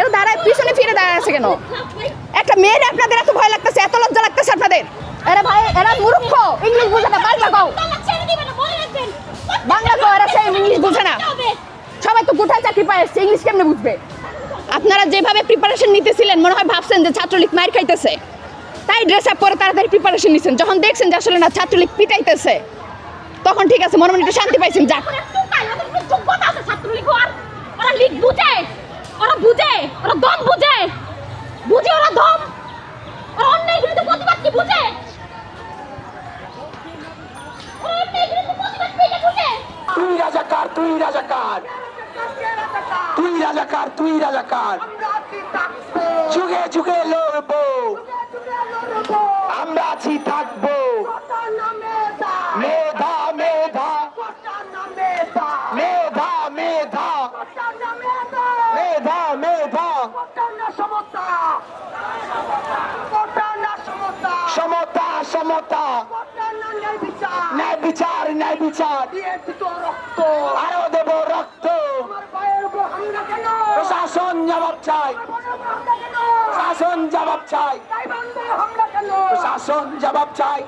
এরা দাঁড়ায়, পিছনে ফিরে দাঁড়ায় আছে কেন? একটা মেয়ের আপনাদের এত ভয় লাগতেছে, এত লজ্জা লাগতেছে আপনাদের? এরা ভাই, এরা মূর্খ ইংলিশ বুঝে না বাংলা কও। বাংলা কও, এরা সেই ইংলিশ বুঝে না। সবাই তো কোথায় চাকরি পায় এসছে ইংলিশ কেমনে বুঝবে? আপনারা যেভাবে প্রিপারেশন নিতেছিলেন, মনে হয় ভাবছেন যে ছাত্রলীগ মার খাইতেছে। তাই ড্রেস আপ করে তাড়াতাড়ি প্রিপারেশন নিছেন। যখন দেখছেন যে আসলে না, ছাত্রলীগ পিটাইতেছে, তখন ঠিক আছে, মনে মনে একটু শান্তি পাইছেন, যাক। লিগ বুঝে। ওরা বুঝে, ওরা দম বুঝে। বুঝে ওরা দম। ওরা অন্যায় বিরুদ্ধে প্রতিবাদ কি বুঝে। তুই রাজাকার তুই রাজাকার। তুই রাজাকার তুই রাজাকার। যুগে যুগে লড়বো। আমরা আছি, থাকব। মেধা সমতা? সমতা? ন্যায় বিচার? ন্যায় বিচার আরও দেব রক্ত। প্রশাসন জবাব চাই। প্রশাসন জবাব চাই। প্রশাসন জবাব চাই।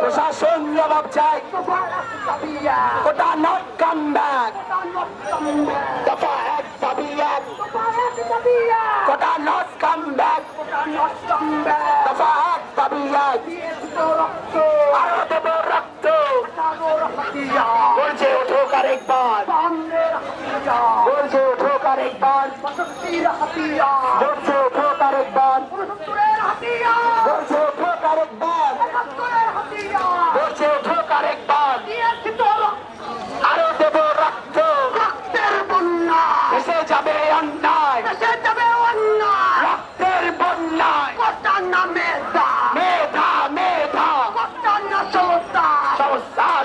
প্রশাসন জবাব চাই। Kota lost come back. Kota hat tabiyat. আরও দেব রক্ত গর্জে ওঠো কারেকবার গর্জে ওঠো কারেকবার গর্জে ওঠো কারেকবার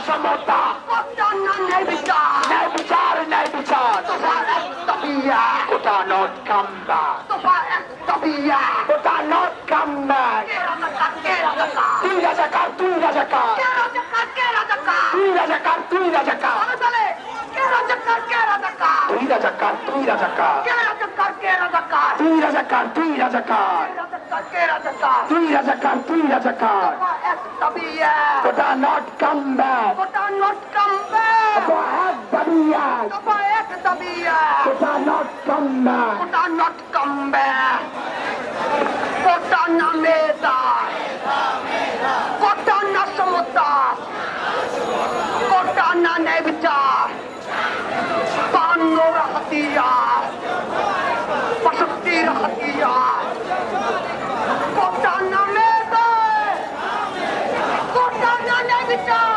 সমতা। ন্যায় বিচার। ন্যায় বিচার quota not come back quota not come back তুই রাজাকার তুই রাজাকার? তুই রাজাকার তুই রাজাকার। তুই রাজাকার তুই রাজাকার? তুই রাজাকার তুই রাজাকার। তুই রাজাকার তুই রাজাকার। Quota not come back quota not come back quota এক দাবিয়া কোটা এক দাবিয়া quota not come back quota not come back quota নামে Good!